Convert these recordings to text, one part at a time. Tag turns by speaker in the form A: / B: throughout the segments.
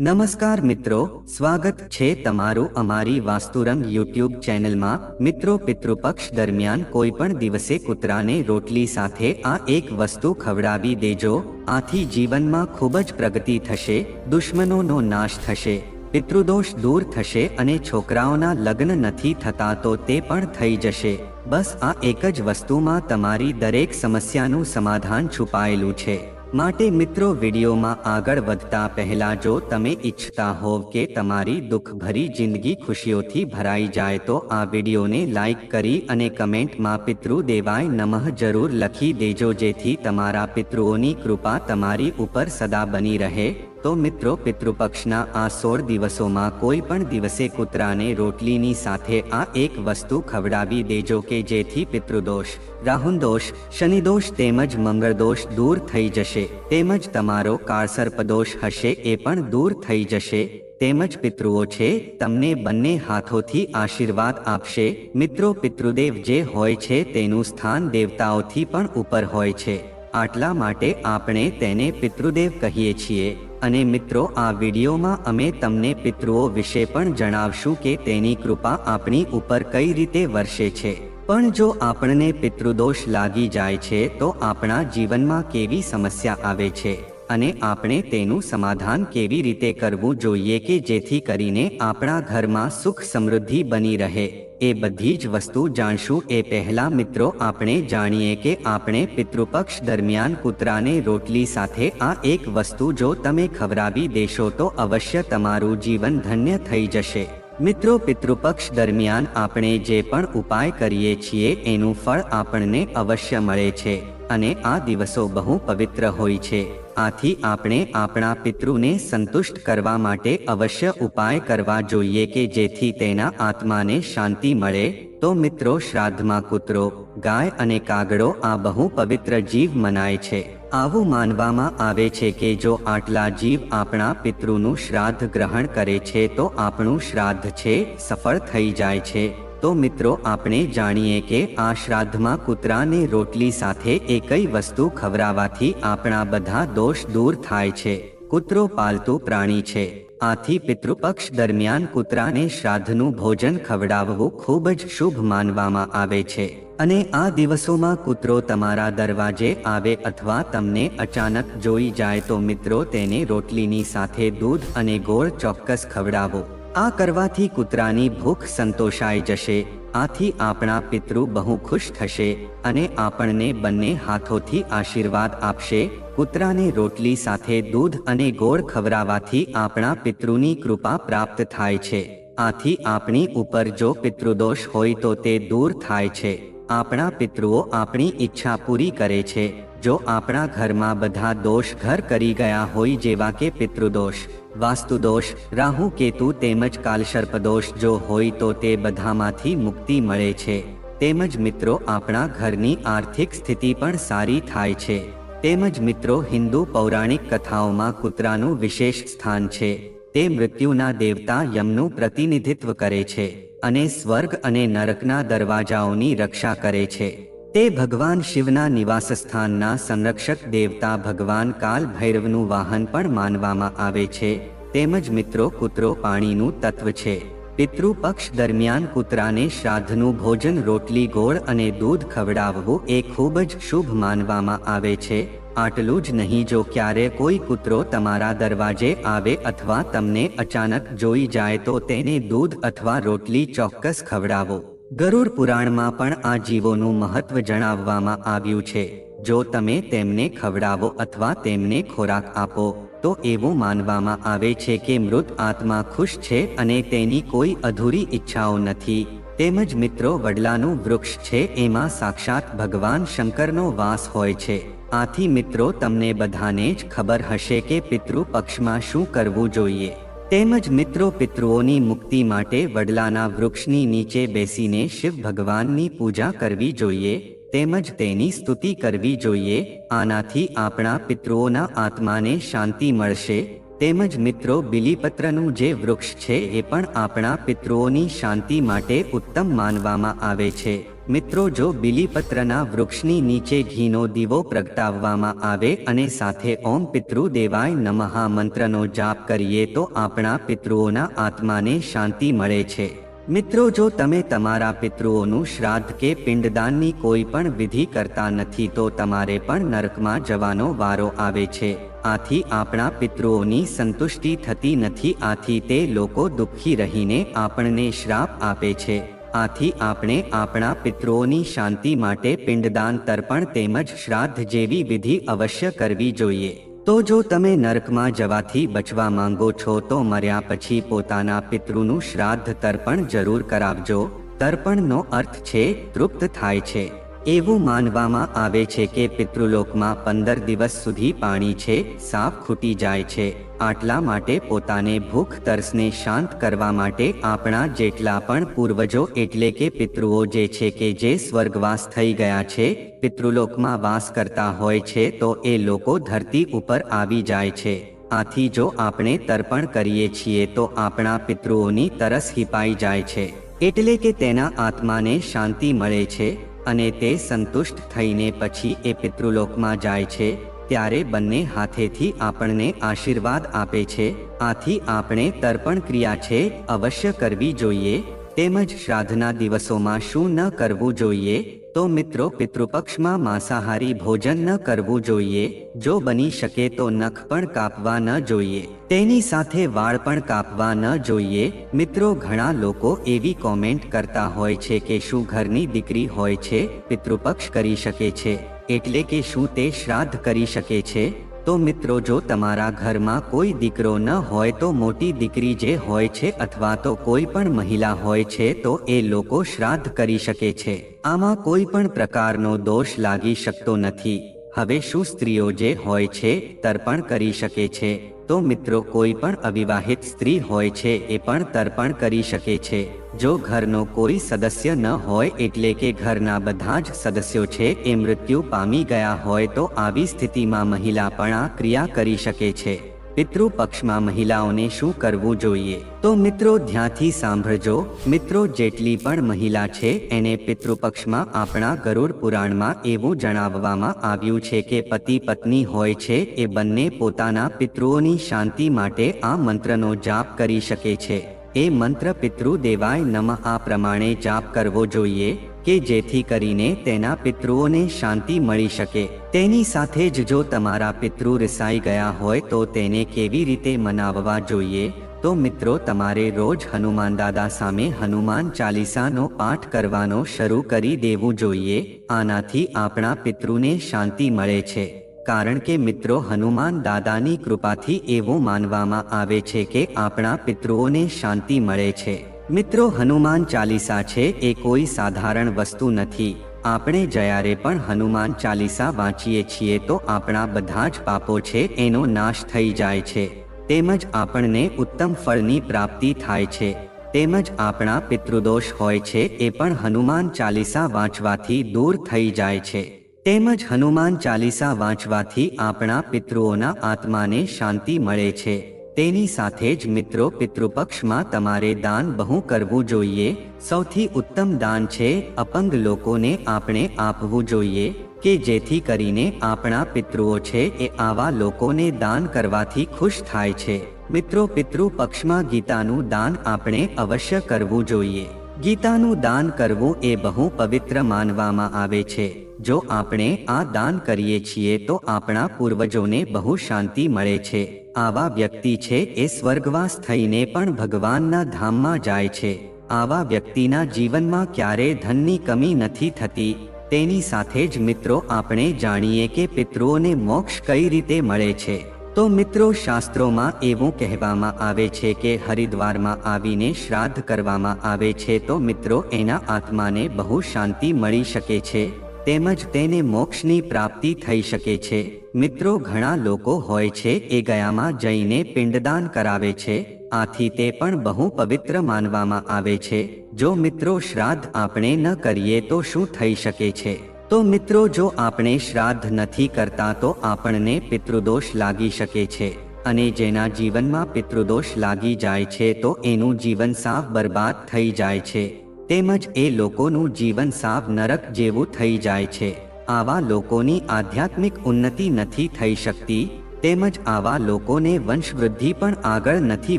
A: નમસ્કાર મિત્રો, સ્વાગત છે તમારું અમારી વાસ્તુરંગ યુટ્યુબ ચેનલમાં. મિત્રો, પિતૃપક્ષ દરમિયાન કોઈ પણ દિવસે કૂતરાને રોટલી સાથે આ એક વસ્તુ ખવડાવી દેજો. આથી જીવનમાં ખૂબ જ પ્રગતિ થશે, દુશ્મનોનો નાશ થશે, પિતૃદોષ દૂર થશે અને છોકરાઓના લગ્ન નથી થતા તો તે પણ થઈ જશે. બસ આ એક જ વસ્તુમાં તમારી દરેક સમસ્યાનું સમાધાન છુપાયેલું છે. માટે મિત્રો વિડીયોમાં આગળ વધતા પહેલા જો તમે ઈચ્છતા હોવ કે તમારી દુઃખભરી જિંદગી ખુશીઓથી ભરાઈ જાય તો આ વિડીયોને લાઈક કરી અને કમેન્ટમાં પિતૃ દેવાય નમઃ જરૂર લખી દેજો જેથી તમારા પિતૃઓની કૃપા તમારી ઉપર સદા બની રહે. તો મિત્રો પિતૃપક્ષના આ સોળ દિવસોમાં કોઈ પણ દિવસે કૂતરાને રોટલીની સાથે આ એક વસ્તુ ખવડાવી દેજો કે જેથી પિતૃદોષ રાહુદોષ શનિદોષ તેમજ મંગળદોષ દૂર થઈ જશે. તેમજ તમારો કાળસર્પદોષ હશે એ પણ દૂર થઈ જશે. તેમજ પિતૃઓ છે, તમને બંને હાથોથી આશીર્વાદ આપશે. મિત્રો પિતૃદેવ જે હોય છે તેનું સ્થાન દેવતાઓથી પણ ઉપર હોય છે. આટલા માટે આપણે તેને પિતૃદેવ કહીએ છીએ. અને મિત્રો, આ વિડીયોમાં અમે તમને પિતૃઓ વિશે પણ જણાવશું કે તેની કૃપા આપણી ઉપર કઈ રીતે વર્ષે છે. પણ જો આપણને પિતૃદોષ લાગી જાય છે, તો આપણા જીવનમાં કેવી સમસ્યા આવે છે અને આપણે તેનું સમાધાન કેવી રીતે કરવું જોઈએ કે જેથી કરીને આપણા ઘરમાં સુખ સમૃદ્ધિ બની રહે. એ બધી જ વસ્તુ જાણશું. એ પહેલા મિત્રો, આપણે જાણીએ કે આપણે પિતૃપક્ષ દરમિયાન કૂતરાને રોટલી સાથે આ એક વસ્તુ જો તમે ખવડાવી દેશો તો અવશ્ય તમારું જીવન ધન્ય થઈ જશે. મિત્રો, પિતૃપક્ષ દરમિયાન આપણે જે પણ ઉપાય કરીએ છીએ, એનું ફળ આપણને અવશ્ય મળે છે અને આ દિવસો બહુ પવિત્ર હોય છે. આથી આપણે આપણા પિતૃને સંતુષ્ટ કરવા માટે અવશ્ય ઉપાય કરવા જોઈએ કે જેથી તેના આત્માને શાંતિ મળે. તો મિત્રો, શ્રાદ્ધમાં કૂતરો, ગાય અને કાગડો આ બહુ પવિત્ર જીવ મનાય છે. આવું માનવામાં આવે છે કે જો આટલા જીવ આપણા પિતૃનું શ્રાદ્ધ ગ્રહણ કરે છે તો આપણું શ્રાદ્ધ છે, સફળ થઈ જાય છે. તો મિત્રો, આપણે જાણીએ કે આ શ્રાદ્ધમાં કૂતરાને રોટલી સાથે એકઈ વસ્તુ ખવડાવવાથી આપણા બધા દોષ દૂર થાય છે. કૂતરો પાલતુ પ્રાણી છે. આથી પિતૃપક્ષ દરમિયાન કૂતરાને શ્રાદ્ધનું ભોજન ખવડાવવું ખૂબ જ શુભ માનવામાં આવે છે. અને આ દિવસોમાં કૂતરો તમારા દરવાજે આવે અથવા તમને અચાનક જોઈ જાય તો મિત્રો, તેને રોટલીની સાથે દૂધ અને ગોળ ચોક્કસ ખવડાવો. આ કરવાથી કૂતરાની ભૂખ સંતોષાઈ જશે, આથી આપણા પિતૃ બહુ ખુશ થશે અને આપણને બંને હાથોથી આશીર્વાદ આપશે. કૂતરાને રોટલી સાથે દૂધ અને ગોળ ખવડાવવાથી આપણા પિતૃની કૃપા પ્રાપ્ત થાય છે. આથી આપણી ઉપર જો પિતૃદોષ હોય તો તે દૂર થાય છે. આપણા પિતૃઓ આપણી ઈચ્છા પૂરી કરે છે. જો આપણા ઘરમાં બધા દોષ ઘર કરી ગયા હોય જેવા કે પિતૃદોષ, વાસ્તુદોષ, રાહુ, કેતુ તેમજ કાલસર્પદોષ જો હોય તો તે બધામાંથી મુક્તિ મળે છે. તેમજ મિત્રો, આપણા ઘરની આર્થિક સ્થિતિ પણ સારી થાય છે. તેમજ મિત્રો, હિન્દુ પૌરાણિક કથાઓમાં કૂતરાનું વિશેષ સ્થાન છે. તે મૃત્યુના દેવતા યમનું પ્રતિનિધિત્વ કરે છે અને સ્વર્ગ અને નરકના દરવાજાઓની રક્ષા કરે છે. તે ભગવાન શિવના નિવાસસ્થાનના સંરક્ષક દેવતા ભગવાન કાલ ભૈરવનું વાહન પણ માનવામાં આવે છે. તેમજ મિત્રો, કૂતરો પાણીનું તત્વ છે. પિતૃ પક્ષ દરમિયાન કૂતરાને શ્રાદ્ધનું ભોજન, રોટલી, ગોળ અને દૂધ ખવડાવવું એ ખૂબ જ શુભ માનવામાં આવે છે. આટલું જ નહીં, જો ક્યારે કોઈ કૂતરો તમારા દરવાજે આવે અથવા તમને અચાનક જોઈ જાય તો તેને દૂધ અથવા રોટલી ચોક્કસ ખવડાવો. ગરુડ પુરાણમાં પણ આ જીવોનું મહત્વ જણાવવામાં આવ્યું છે. જો તમે તેમને ખવડાવો અથવા તેમને ખોરાક આપો, તો એવું માનવામાં આવે છે કે મૃત આત્મા ખુશ છે અને તેની કોઈ અધૂરી ઈચ્છાઓ નથી. તેમજ મિત્રો, વડલાનું વૃક્ષ છે, એમાં સાક્ષાત ભગવાન શંકરનો વાસ હોય છે. આથી મિત્રો, તમને બધાને જ ખબર હશે કે પિતૃ પક્ષમાં શું કરવું જોઈએ. તેમજ મિત્રો પિતૃઓની મુક્તિ માટે વડલાના વૃક્ષની નીચે બેસીને શિવ ભગવાનની પૂજા કરવી જોઈએ, તેમજ તેની સ્તુતિ કરવી જોઈએ, આનાથી આપણા પિતૃઓના આત્માને શાંતિ મળશે, તેમજ મિત્રો બિલીપત્રનું જે વૃક્ષ છે એ પણ આપણા પિતૃઓની શાંતિ માટે ઉત્તમ માનવામાં આવે છે. મિત્રો, જો બિલીપત્રના વૃક્ષની નીચે ઘીનો દીવો પ્રગટાવવામાં આવે અને સાથે ઓમ પિતૃ દેવાય નમઃ મંત્રનો જાપ કરીએ, તો આપણા પિતૃઓના આત્માને શાંતિ મળે છે. મિત્રો, જો તમે તમારા પિતૃઓનું શ્રાદ્ધ કે પિંડદાનની કોઈ પણ વિધિ કરતા નથી, તો તમારે પણ નરકમાં જવાનો વારો આવે છે. આથી આપણા પિતૃઓની સંતુષ્ટિ થતી નથી, આથી તે લોકો દુઃખી રહીને આપણને શ્રાપ આપે છે. આથી આપણે આપણા પિતૃઓની શાંતિ માટે પિંડદાન તર્પણ તેમજ શ્રાદ્ધ જેવી વિધિ અવશ્ય કરવી જોઈએ. તો જો તમે નરકમાં જવાથી બચવા માંગો છો તો મર્યા પછી પોતાના પિતૃનું શ્રાદ્ધ તર્પણ જરૂર કરાવજો. તર્પણનો અર્થ છે, તૃપ્ત થાય છે. એવું માનવામાં આવે છે કે પિતૃલોકમાં પંદર દિવસ સુધી પાણી છે સાફ ખૂટી જાય છે. આટલા માટે પોતાને ભૂખ, તરસને શાંત કરવા માટે આપણા જેટલા પણ પૂર્વજો એટલે કે પિતૃઓ જે છે કે જે સ્વર્ગવાસ થઈ ગયા છે, પિતૃલોકમાં વાસ કરતા હોય છે તો એ લોકો ધરતી ઉપર આવી જાય છે. આથી જો આપણે તર્પણ કરીએ છીએ તો આપણા પિતૃઓની તરસ હિપાઈ જાય છે. એટલે કે તેના આત્માને શાંતિ મળે છે. અને તે સંતુષ્ટ થઈને પછી એ પિતૃલોકમાં જાય છે, ત્યારે બંને હાથેથી આપણને આશીર્વાદ આપે છે, આથી આપણે તર્પણ ક્રિયા છે, અવશ્ય કરવી જોઈએ, તેમજ શ્રાદ્ધના દિવસોમાં શું ન કરવું જોઈએ તો મિત્રો પિતૃપક્ષમાં માંસાહારી ભોજન ન કરવું જોઈએ, જો બની શકે તો નખ પણ કાપવા ન જોઈએ, તેની સાથે વાળ પણ કાપવા ન જોઈએ. મિત્રો ઘણા લોકો એવી કોમેન્ટ કરતા હોય છે કે શું ઘરની દીકરી હોય છે, પિતૃપક્ષ કરી શકે છે, એટલે કે શું તે શ્રાદ્ધ કરી શકે છે? તો મિત્રો, જો તમારા ઘરમાં કોઈ દીકરો ન હોય તો મોટી દીકરી જે હોય છે અથવા તો કોઈ પણ મહિલા હોય છે તો એ લોકો શ્રાદ્ધ કરી શકે છે. આમાં કોઈ પણ પ્રકારનો દોષ લાગી શકતો નથી. હવે શું સ્ત્રીઓ જે હોય છે, તર્પણ કરી શકે છે? તો મિત્રો, કોઈ પણ અવિવાહિત સ્ત્રી હોય છે, એ પણ તર્પણ કરી શકે છે. જો ઘરનો કોઈ સદસ્ય ન હોય, એટલે કે ઘરના બધા જ સદસ્યો છે, એ મૃત્યુ પામી ગયા હોય તો આવી સ્થિતિમાં મહિલા પણ આ ક્રિયા કરી શકે છે. પિતૃ પક્ષમાં મહિલાઓને શું કરવું જોઈએ? તો મિત્રો ધ્યાનથી સાંભળજો. મિત્રો જેટલી પણ મહિલા છે, એને પિતૃપક્ષમાં આપણા ગરુડ પુરાણમાં એવું જણાવવામાં આવ્યું છે કે પતિ પત્ની હોય છે, એ બંને પોતાના પિતૃઓની શાંતિ માટે આ મંત્રનો જાપ કરી શકે છે. એ મંત્ર પિતૃ દેવાય નમ આ પ્રમાણે જાપ કરવો જોઈએ. કે જેથી કરીને તેના પિતૃઓને શાંતિ મળી શકે. તેની સાથે જ જો તમારા પિતૃ રિસાઈ ગયા હોય તો તેને કેવી રીતે મનાવવા જોઈએ? તો મિત્રો, તમારે રોજ હનુમાન દાદા સામે હનુમાન ચાલીસાનો પાઠ કરવાનો શરૂ કરી દેવું જોઈએ. આનાથી આપણા પિતૃને શાંતિ મળે છે. કારણ કે મિત્રો, હનુમાન દાદાની કૃપાથી એવું માનવામાં આવે છે કે આપણા પિતૃઓને શાંતિ મળે છે. મિત્રો, હનુમાન ચાલીસા છે એ કોઈ સાધારણ વસ્તુ નથી. આપણે જ્યારે પણ હનુમાન ચાલીસા વાંચીએ છીએ તો આપણા બધા જ પાપો છે એનો નાશ થઈ જાય છે. તેમજ આપણને ઉત્તમ ફળની પ્રાપ્તિ થાય છે. તેમજ આપણા પિતૃદોષ હોય છે એ પણ હનુમાન ચાલીસા વાંચવાથી દૂર થઈ જાય છે. તેમજ હનુમાન ચાલીસા વાંચવાથી આપણા પિતૃઓના આત્માને શાંતિ મળે છે. તેની સાથે જ મિત્રો પિતૃપક્ષમાં તમારે દાન બહુ કરવું જોઈએ. સૌથી ઉત્તમ દાન છે અપંગ લોકોને આપણે આપવું જોઈએ કે જેથી કરીને આપણા પિતૃઓ છે એ આવા લોકોને દાન કરવાથી ખુશ થાય છે. મિત્રો પિતૃ પક્ષમાં ગીતાનું દાન આપણે અવશ્ય કરવું જોઈએ. ગીતાનું દાન કરવું એ બહુ પવિત્ર માનવામાં આવે છે. જો આપણે આ દાન કરીએ છીએ તો આપણા પૂર્વજોને બહુ શાંતિ મળે છે. આવા વ્યક્તિ છે એ સ્વર્ગવાસ થઈને પણ ભગવાનના ધામમાં જાય છે. આવા વ્યક્તિના જીવનમાં ક્યારે ધનની કમી નથી થતી. તેની સાથે જ મિત્રો આપણે જાણીએ કે પિતૃઓને મોક્ષ કઈ રીતે મળે છે. તો મિત્રો શાસ્ત્રોમાં એવું કહેવામાં આવે છે કે હરિદ્વારમાં આવીને શ્રાદ્ધ કરવામાં આવે છે તો મિત્રો એના આત્માને બહુ શાંતિ મળી શકે છે. તેમજ તેને મોક્ષની પ્રાપ્તિ થઈ શકે છે. મિત્રો, ઘણા લોકો હોય છે એ ગયામાં જઈને પિંડદાન કરાવે છે, આથી તે પણ બહુ પવિત્ર માનવામાં આવે છે. જો મિત્રો, શ્રાદ્ધ આપણે ન કરીએ તો શું થઈ શકે છે? તો મિત્રો, જો આપણે શ્રાદ્ધ નથી કરતા તો આપણને પિતૃદોષ લાગી શકે છે અને જેના જીવનમાં પિતૃદોષ લાગી જાય છે તો એનું જીવન સાફ બરબાદ થઈ જાય છે. તેમજ એ લોકોનું જીવન સાવ નરક જેવું થઈ જાય છે. આવા લોકોની આધ્યાત્મિક ઉન્નતિ નથી થઈ શકતી, તેમજ આવા લોકોને વંશવૃદ્ધિ પણ આગળ નથી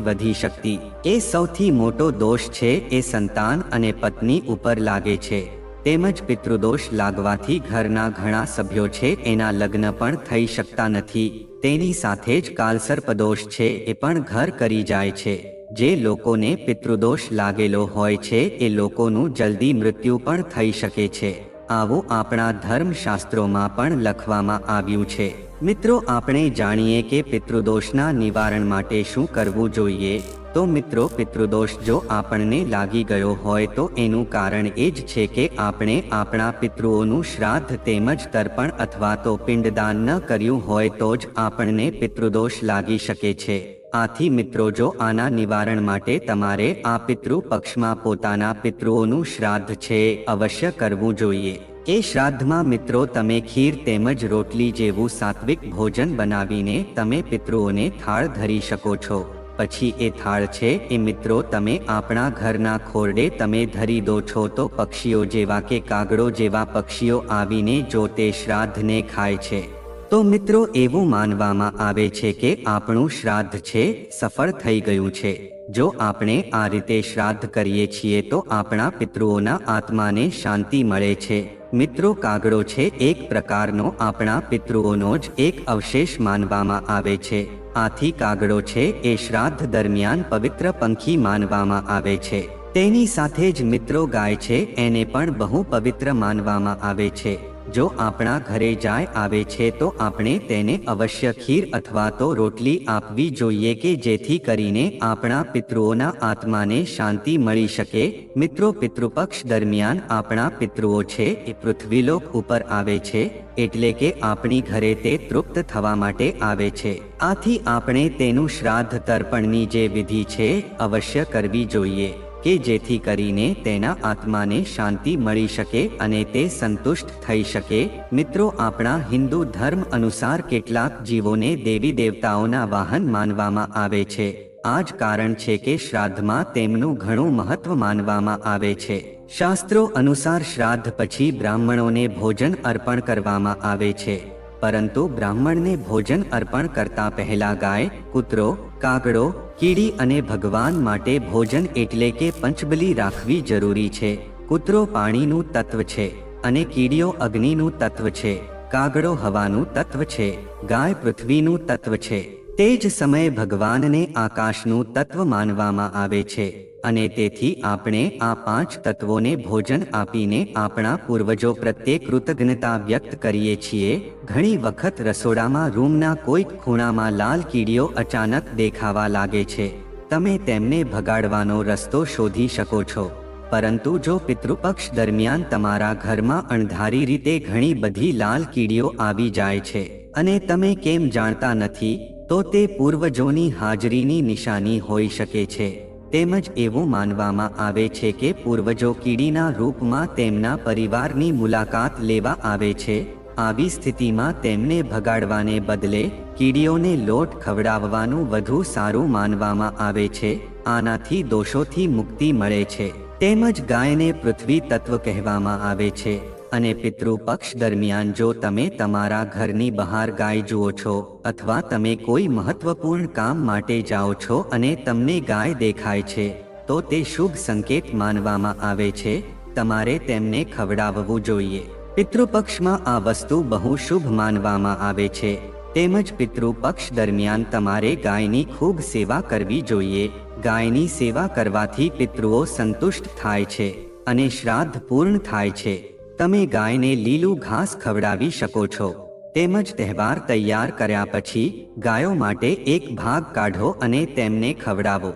A: વધી શકતી. એ સૌથી મોટો દોષ છે એ સંતાન અને પત્ની ઉપર લાગે છે. તેમજ પિતૃદોષ લાગવાથી ઘરના ઘણા સભ્યો છે, એના લગ્ન પણ થઈ શકતા નથી. તેની સાથે જ કાલસર્પદોષ છે, એ પણ ઘર કરી જાય છે. જે લોકોને પિતૃદોષ લાગેલો હોય છે, એ લોકોનું જલ્દી મૃત્યુ પણ થઈ શકે છે. આવું આપણા ધર્મશાસ્ત્રોમાં પણ લખવામાં આવ્યું છે. મિત્રો, આપણે જાણીએ કે પિતૃદોષના નિવારણ માટે શું કરવું જોઈએ? તો મિત્રો, પિતૃદોષ જો આપણને લાગી ગયો હોય, તો એનું કારણ એ જ છે કે આપણે આપણા પિતૃઓનું શ્રાદ્ધ તેમજ તર્પણ અથવા તો પિંડદાન ન કર્યું હોય, તો જ આપણને પિતૃદોષ લાગી શકે છે. આથી મિત્રો, જો આના નિવારણ માટે તમારે આ પિતૃ પક્ષમાં પોતાના પિતૃઓનું શ્રાદ્ધ છે, અવશ્ય કરવું જોઈએ. એ શ્રાદ્ધમાં મિત્રો, તમે ખીર તેમજ રોટલી જેવું સાત્વિક ભોજન બનાવીને તમે પિતૃઓને થાળ ધરી શકો છો. પછી એ થાળ છે, એ મિત્રો, તમે આપણા ઘરના ખોરડે તમે ધરી દો છો તો પક્ષીઓ જેવા કે કાગડો જેવા પક્ષીઓ આવીને જો તે શ્રાદ્ધને ખાય છે. તો મિત્રો એવું માનવામાં આવે છે કે આપણું શ્રાદ્ધ છે, સફળ થઈ ગયું છે. જો આપણે આ રીતે શ્રાદ્ધ કરીએ છીએ તો આપણા પિતૃઓના આત્માને શાંતિ મળે છે. મિત્રો કાગડો છે, એક પ્રકારનો આપણા પિતૃઓનો જ એક અવશેષ માનવામાં આવે છે. આથી કાગડો છે, એ શ્રાદ્ધ દરમિયાન પવિત્ર પંખી માનવામાં આવે છે. તેની સાથે જ મિત્રો ગાય છે, એને પણ બહુ પવિત્ર માનવામાં આવે છે. જો આપણા ઘરે જાય આવે છે તો આપણે તેને અવશ્ય ખીર અથવા તો રોટલી આપવી જોઈએ કે જેથી કરીને આપણા પિતૃઓના આત્માને શાંતિ મળી શકે. મિત્રો, પિતૃપક્ષ દરમિયાન આપણા પિતૃઓ છે એ પૃથ્વીલોક ઉપર આવે છે એટલે કે આપણી ઘરે તે તૃપ્ત થવા માટે આવે છે. આથી આપણે તેનું શ્રાદ્ધ તર્પણની જે વિધિ છે અવશ્ય કરવી જોઈએ. કે જેથી કરીને તેના આત્માને શાંતિ મળી શકે અને તે સંતુષ્ટ થઈ શકે. મિત્રો, આપણા હિન્દુ ધર્મ અનુસાર કેટલાક જીવોને દેવી દેવતાઓના વાહન માનવામાં આવે છે. આ જ કારણ છે કે શ્રાદ્ધમાં તેમનું ઘણું મહત્વ માનવામાં આવે છે. શાસ્ત્રો અનુસાર શ્રાદ્ધ પછી બ્રાહ્મણોને ભોજન અર્પણ કરવામાં આવે છે. પરંતુ બ્રાહ્મણને ભોજન અર્પણ કરતા પહેલા ગાય, કૂતરો, કાગડો, કીડી અને ભગવાન માટે ભોજન એટલે કે પંચબલી રાખવી જરૂરી છે. કૂતરો પાણીનું તત્વ છે અને કીડીઓ અગ્નિનું તત્વ છે. કાગડો હવાનું તત્વ છે. ગાય પૃથ્વીનું તત્વ છે. તે જ સમયે ભગવાનને આકાશનું તત્વ માનવામાં આવે છે અને તેથી આપણે આ પાંચ તત્વોને ભોજન આપીને આપણા પૂર્વજો પ્રત્યે કૃતજ્ઞતા વ્યક્ત કરીએ છીએ. ઘણી વખત રસોડામાં રૂમના કોઈક ખૂણામાં લાલ કીડીઓ અચાનક દેખાવા લાગે છે. તમે તેમને ભગાડવાનો રસ્તો શોધી શકો છો. પરંતુ જો પિતૃપક્ષ દરમિયાન તમારા ઘરમાં અણધારી રીતે ઘણી બધી લાલ કીડીઓ આવી જાય છે અને તમે કેમ જાણતા નથી? તો તે પૂર્વજોની હાજરીની નિશાની હોઈ શકે છે. તેમજ એવું માનવામાં આવે છે કે પૂર્વજો કીડીના રૂપમાં તેમના પરિવારની મુલાકાત લેવા આવે છે. આવી સ્થિતિમાં તેમને ભગાડવાને બદલે કીડીઓને લોટ ખવડાવવાનું વધુ સારું માનવામાં આવે છે. આનાથી દોષોથી મુક્તિ મળે છે. તેમજ ગાયને પૃથ્વી તત્વ કહેવામાં આવે છે. અને પિતૃપક્ષ દરમિયાન જો તમે તમારા ઘરની બહાર ગાય જુઓ છો અથવા તમે કોઈ મહત્વપૂર્ણ કામ માટે જાઓ છો અને તમને ગાય દેખાય છે, તો તે શુભ સંકેત માનવામાં આવે છે, તમારે તેમને ખવડાવવું જોઈએ. પિતૃપક્ષમાં આ વસ્તુ બહુ શુભ માનવામાં આવે છે, તેમજ પિતૃપક્ષ દરમિયાન તમારે ગાયની ખૂબ સેવા કરવી જોઈએ. ગાયની સેવા કરવાથી પિતૃઓ સંતુષ્ટ થાય છે અને શ્રાદ્ધ પૂર્ણ થાય છે. તમે ગાયને લીલું ઘાસ ખવડાવી શકો છો. તેમજ તહેવાર તૈયાર કર્યા પછી ગાયો માટે એક ભાગ કાઢો અને તેમને ખવડાવો.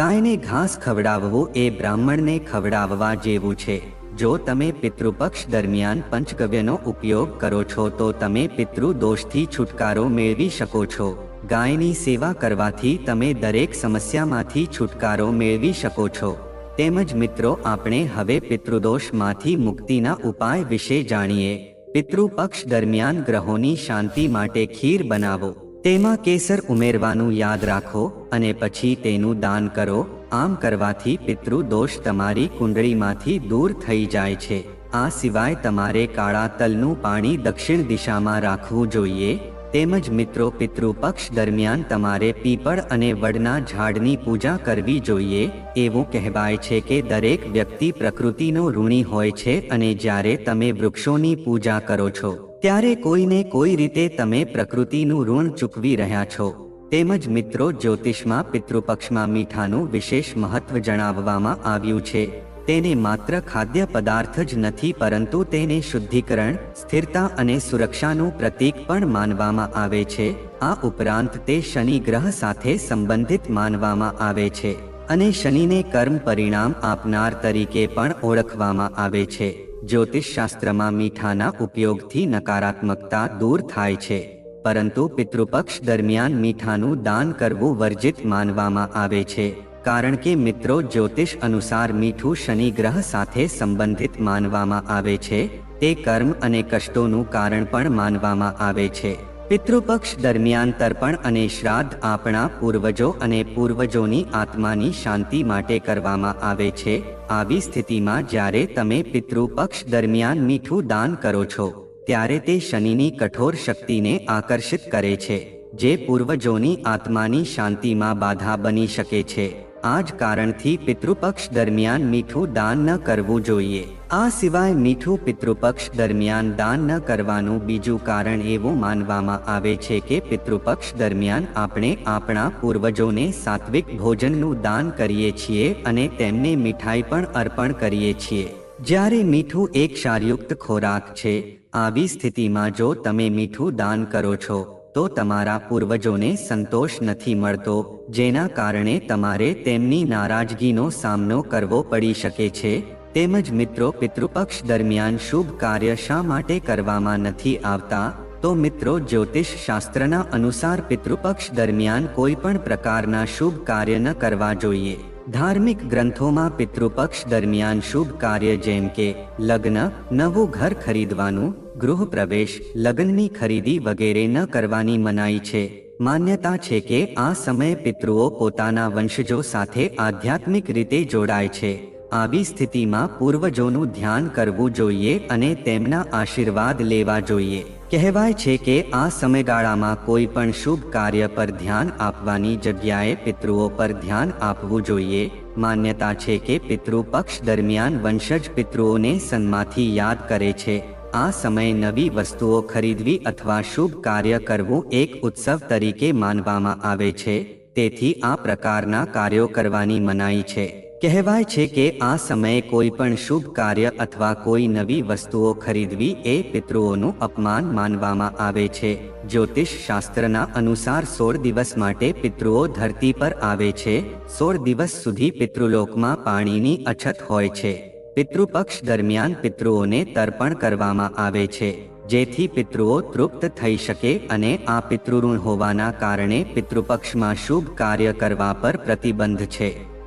A: ગાયને ઘાસ ખવડાવવું એ બ્રાહ્મણને ખવડાવવા જેવું છે. જો તમે પિતૃપક્ષ દરમિયાન પંચગવ્યનો ઉપયોગ કરો છો તો તમે પિતૃ દોષથી છુટકારો મેળવી શકો છો. ગાયની સેવા કરવાથી તમે દરેક સમસ્યામાંથી છુટકારો મેળવી શકો છો. તેમજ મિત્રો, આપણે હવે પિતૃદોષમાંથી મુક્તિના ઉપાય વિશે જાણીએ. પિતૃપક્ષ દરમિયાન ગ્રહોની શાંતિ માટે ખીર બનાવો. તેમાં કેસર ઉમેરવાનું યાદ રાખો અને પછી તેનું દાન કરો. આમ કરવાથી પિતૃદોષ તમારી કુંડળીમાંથી દૂર થઈ જાય છે. આ સિવાય તમારે કાળા તલનું પાણી દક્ષિણ દિશામાં રાખવું જોઈએ. તેમજ મિત્રો પિતૃપક્ષ દરમિયાન તમારે પીપળ અને વડના ઝાડની પૂજા કરવી જોઈએ, એવું કહેવાય છે કે દરેક વ્યક્તિ પ્રકૃતિનો ઋણી હોય છે અને જ્યારે તમે વૃક્ષોની પૂજા કરો છો, ત્યારે કોઈને કોઈ રીતે તમે પ્રકૃતિનું ઋણ ચૂકવી રહ્યા છો. તેમજ મિત્રો જ્યોતિષમાં પિતૃપક્ષમાં મીઠાનું વિશેષ મહત્વ જણાવવામાં આવ્યું છે. તેને માત્ર ખાદ્ય પદાર્થ જ નથી પરંતુ તેને શુદ્ધિકરણ, સ્થિરતા અને સુરક્ષાનું પ્રતીક પણ માનવામાં આવે છે. આ ઉપરાંત તે શનિ ગ્રહ સાથે સંબંધિત માનવામાં આવે છે અને શનિને કર્મ પરિણામ આપનાર તરીકે પણ ઓળખવામાં આવે છે. જ્યોતિષ શાસ્ત્રમાં મીઠાના ઉપયોગથી નકારાત્મકતા દૂર થાય છે, પરંતુ પિતૃપક્ષ દરમિયાન મીઠાનું દાન કરવું વર્જિત માનવામાં આવે છે. કારણ કે મિત્રો જ્યોતિષ અનુસાર મીઠું શનિ ગ્રહ સાથે સંબંધિત માનવામાં આવે છે, તે કર્મ અને કષ્ટોનું કારણ પણ માનવામાં આવે છે. પિતૃપક્ષ દરમિયાન તર્પણ અને શ્રાદ્ધ આપણા પૂર્વજો અને પૂર્વજોની આત્માની શાંતિ માટે કરવામાં આવે છે. આવી સ્થિતિમાં જ્યારે તમે પિતૃપક્ષ દરમિયાન મીઠું દાન કરો છો, ત્યારે તે શનિની કઠોર શક્તિને આકર્ષિત કરે છે, જે પૂર્વજોની આત્માની શાંતિમાં બાધા બની શકે છે. આ જ કારણથી પિતૃપક્ષ દરમિયાન મીઠું દાન ન કરવું જોઈએ. આ સિવાય મીઠું પિતૃપક્ષ દરમિયાન દાન ન કરવાનું બીજું કારણ એવું માનવામાં આવે છે કે પિતૃપક્ષ દરમિયાન આપણે આપણા પૂર્વજોને સાત્વિક ભોજનનું દાન કરીએ છીએ અને તેમને મીઠાઈ પણ અર્પણ કરીએ છીએ. જ્યારે મીઠું એક ક્ષારયુક્ત ખોરાક છે, આવી સ્થિતિમાં જો તમે મીઠું દાન કરો છો તો તમારા પૂર્વજોને સંતોષ નથી મળતો, જેના કારણે તમારે તેમની નારાજગીનો સામનો કરવો પડી શકે છે, તેમજ મિત્રો પિતૃપક્ષ દરમિયાન શુભ કાર્ય શા માટે કરવામાં નથી આવતા, તો મિત્રો જ્યોતિષ શાસ્ત્રના અનુસાર પિતૃપક્ષ દરમિયાન કોઈ પણ પ્રકારના શુભ કાર્ય ન કરવા જોઈએ. ધાર્મિક ગ્રંથોમાં પિતૃપક્ષ દરમિયાન શુભ કાર્ય જેમ કે લગ્ન, નવું ઘર ખરીદવાનું, ગૃહ પ્રવેશ, લગ્નની ખરીદી વગેરે ન કરવાની મનાઈ છે. માન્યતા છે કે આ સમયે પિતૃઓ પોતાના વંશજો સાથે આધ્યાત્મિક રીતે જોડાય છે. આવી સ્થિતિમાં પૂર્વજોનું ધ્યાન કરવું જોઈએ અને તેમના આશીર્વાદ લેવા જોઈએ. કહેવાય છે કે આ સમયગાળામાં કોઈ પણ શુભ કાર્ય પર ધ્યાન આપવાની જગ્યાએ પિતૃઓ પર ધ્યાન આપવું જોઈએ. માન્યતા છે કે પિતૃ પક્ષ દરમિયાન વંશજ પિતૃઓને સન્માથી યાદ કરે છે. આ સમયે નવી વસ્તુઓ ખરીદવી અથવા શુભ કાર્ય કરવું એક ઉત્સવ તરીકે માનવામાં આવે છે. તેથી આ પ્રકારના કાર્યો કરવાની મનાઈ છે. કહેવાય છે કે આ સમયે કોઈ પણ શુભ કાર્ય અથવા કોઈ નવી વસ્તુઓ ખરીદવી એ પિતૃઓનું અપમાન માનવામાં આવે છે. જ્યોતિષ શાસ્ત્રના અનુસાર સોળ દિવસ માટે પિતૃઓ ધરતી પર આવે છે. સોળ દિવસ સુધી પિતૃલોકમાં પાણીની અછત હોય છે. પિતૃપક્ષ દરમિયાન પિતૃઓને તર્પણ કરવામાં આવે છે. જેથી પિતૃઓ તૃપ્ત થઈ શકે અને આ પિતૃઋણ હોવાના કારણે પિતૃપક્ષમાં શુભ કાર્ય કરવા પર પ્રતિબંધ છે.